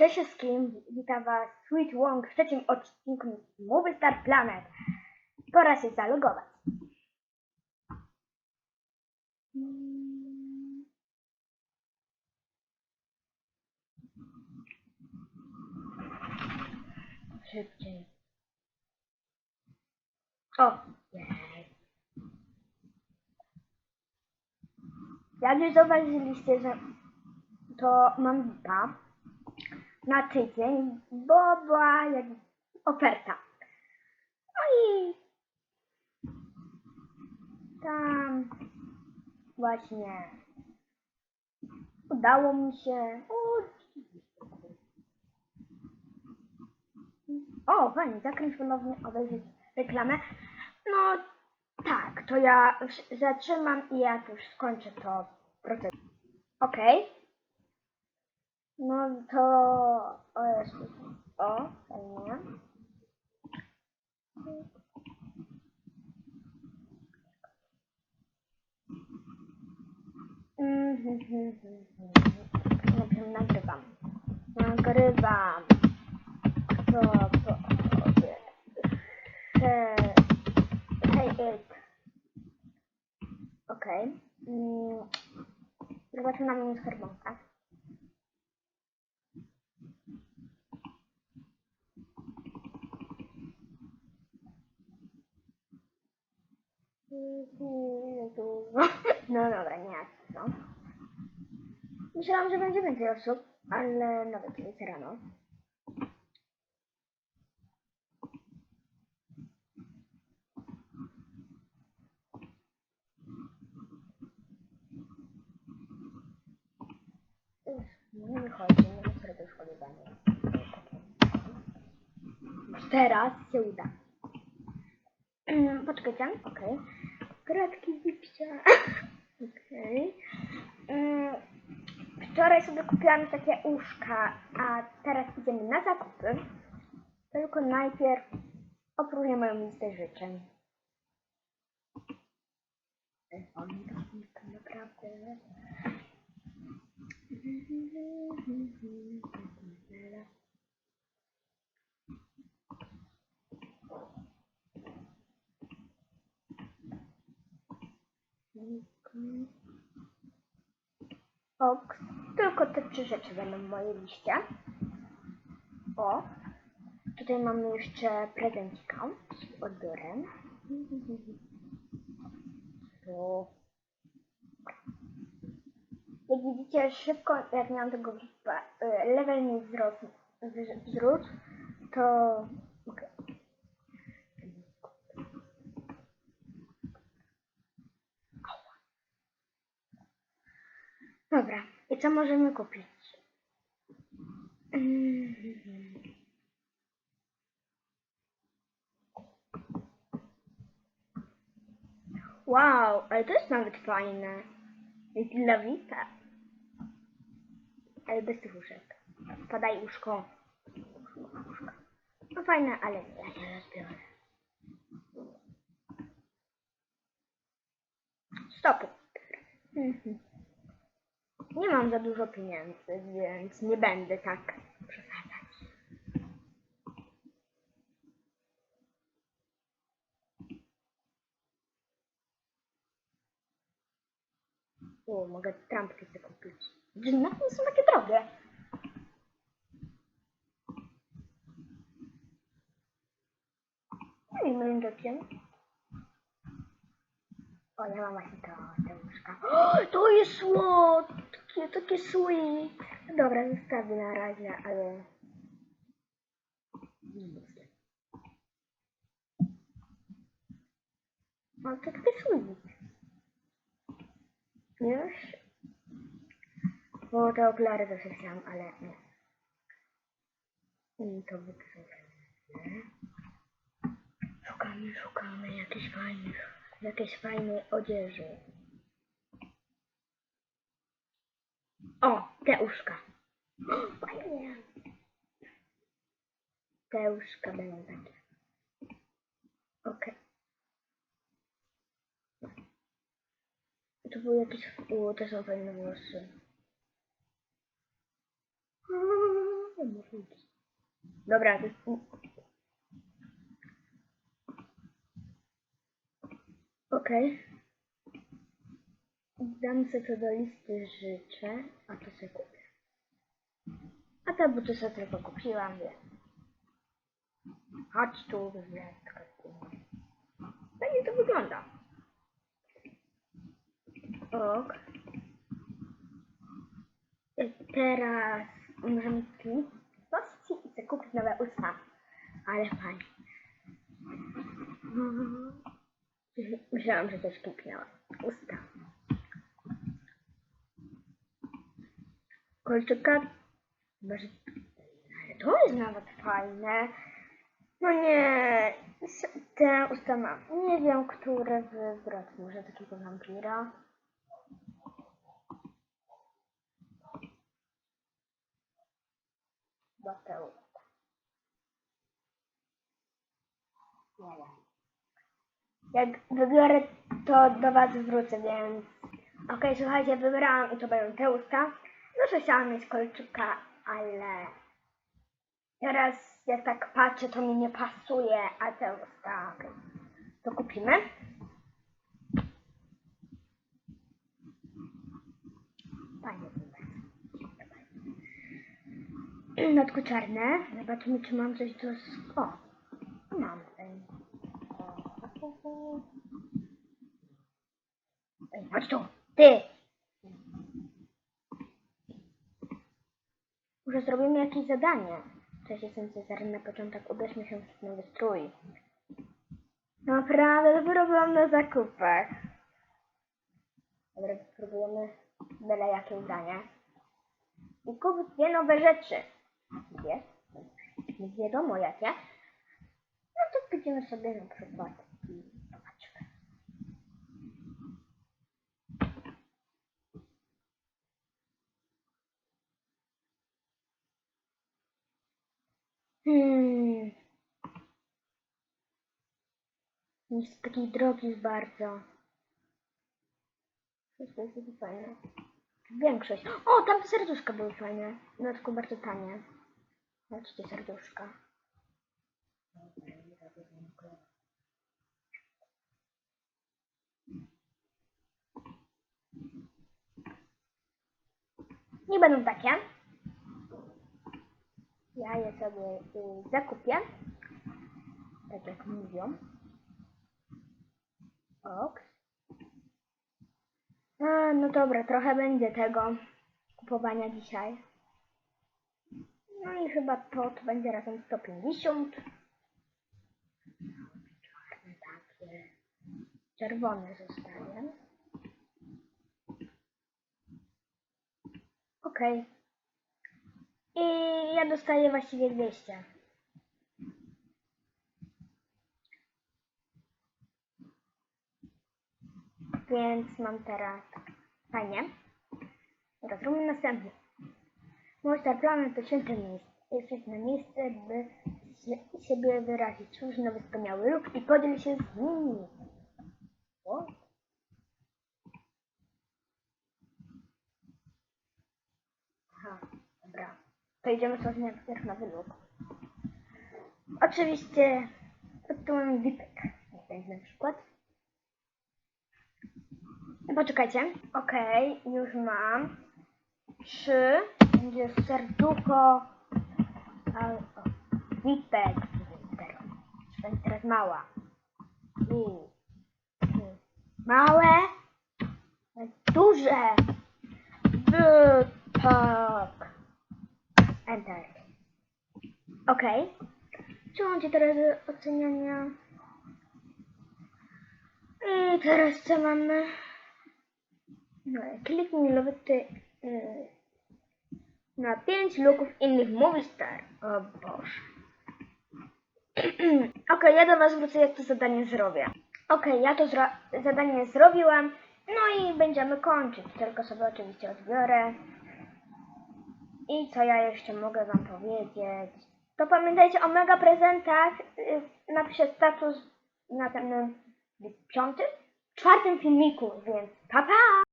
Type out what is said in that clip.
Cześć wszystkim, witam was Sweet Wong w trzecim odcinku Movie Star Planet. Pora się zalogować. Szybciej. O, jej. Jak już zauważyliście, że to mam VIPa na tydzień, bo była jak oferta. No i tam właśnie udało mi się. O, fajnie, zakręć ponownie obejrzeć reklamę. No tak, to ja zatrzymam i jak już skończę to proces. Okej. No to... O, jest. O, fajnie. Mhm, Dobrze, nagrywam. Nagrywam. To. He- Hej, it. Okej. Mm, Zobaczmy na moją No dobra, nie co. Myślałam, że będzie więcej osób, ale nawet jest rano. Nie wychodzi, nie wiem, do szkoły będzie. Teraz się uda. Poczekajcie, okej. Kratki zipsia. Okej. Mm, Wczoraj sobie kupiłam takie uszka, a teraz idziemy na zakupy. Tylko najpierw opróżnię moją listę życzeń. To Ok, tylko te trzy rzeczy będą w mojej liście. O, tutaj mamy jeszcze prezencika z odbiorem. Tu. Jak widzicie, szybko, jak miałam tego y, level mi wzrósł, wz- wzrósł to... okej. Dobra, i co możemy kupić? Wow, ale to jest nawet fajne. Jest dla Vita. Ale bez tych uszek. Podaj uszko. No fajne, ale ja się rozbiorę. Stop. Mhm. Nie mam za dużo pieniędzy, więc nie będę tak przesadzać. O, mogę trampki sobie kupić. Na są takie drogie. No i moim rzekiem. O, ja mam właśnie to, te łóżka. O, to jest słodkie, takie sweet. Dobra, zostawię na razie, ale... Nie myślę. O, to takie sweet. Już? Bo te okulary zawsze chciałam, ale nie. I to wypsułem. Szukamy, szukamy jakiejś fajnej, jakiejś fajnej odzieży. O, te uszka. Fajnie. Te uszka będą takie. Okej. To były jakieś... O, to są fajne włosy. Dobra, to jest... Okej. Dam sobie to do listy życzę, a to sobie kupię. A te buty sobie tylko kupiłam, więc... Chodź tu, wrzetka. Fajnie to wygląda. Ok. Teraz możemy tu pościć i sobie kupić nowe usta. Ale fajnie. Myślałam, że coś kliknęła. Usta. Kolczyka. Może... Ale to jest nawet fajne. No nie. s- Te usta mam. Nie wiem, które wybrać. Może takiego wampira. Bateł. Nie. Jak wybiorę, to do Was wrócę, więc... Okej, słuchajcie, wybrałam i to będą te usta. No, że chciałam mieć kolczyka, ale... Teraz jak tak patrzę, to mi nie pasuje, a usta... okej. To kupimy. Fajnie to No tylko czarne. Zobaczymy, czy mam coś do... O! Mam. Ej, chodź tu! Ty! Może zrobimy jakieś zadanie. Cześć, jestem Cezary. Na początek ubierzmy się w nowy strój. Naprawdę, dopiero byłam na zakupach. Dobra, spróbujemy byle jakie ubranie. I kupić dwie nowe rzeczy. Dwie? Nie wiadomo jakie. No to pójdziemy sobie na przykład i zobaczmy. Hmm. Jest taki drogi bardzo. Wszystko jest takie fajne. Większość. O, tam serduszka były fajne. No tylko bardzo tanie. Zobaczcie serduszka. Nie będą takie. Ja je sobie y, zakupię. Tak jak mówią. Ok. A, no dobra, trochę będzie tego kupowania dzisiaj. No i chyba to, to będzie razem 150. Czarne takie. Czerwone zostaje. Okej. I ja dostaję właściwie 200. Więc mam teraz fajnie. Teraz zróbmy następny. Mój star planet to święte miejsce. Jest świetne miejsce, by siebie wyrazić. Służ nowy wspaniały lub i podziel się z nimi. O. Aha, dobra. To idziemy sobie najpierw na wyluk. Oczywiście pod tu mamy Wipek. Na przykład. Poczekajcie. Okej, już mam. Trzy. Będzie serducho. Wipek. Teraz. Będzie teraz mała. I. Małe. Duże. Wipek. Enter. Okej. Przełączę teraz do oceniania. I teraz co mamy? No, kliknij lobby y, na 5 luków innych Movie Star. O Boże. Okej, ja do Was wrócę, jak to zadanie zrobię. Okej, ja to zro- zadanie zrobiłam. No i będziemy kończyć. Tylko sobie oczywiście odbiorę. I co ja jeszcze mogę Wam powiedzieć? To pamiętajcie o mega prezentach. y, Napiszę status na y, piątym, czwartym filmiku, więc pa pa!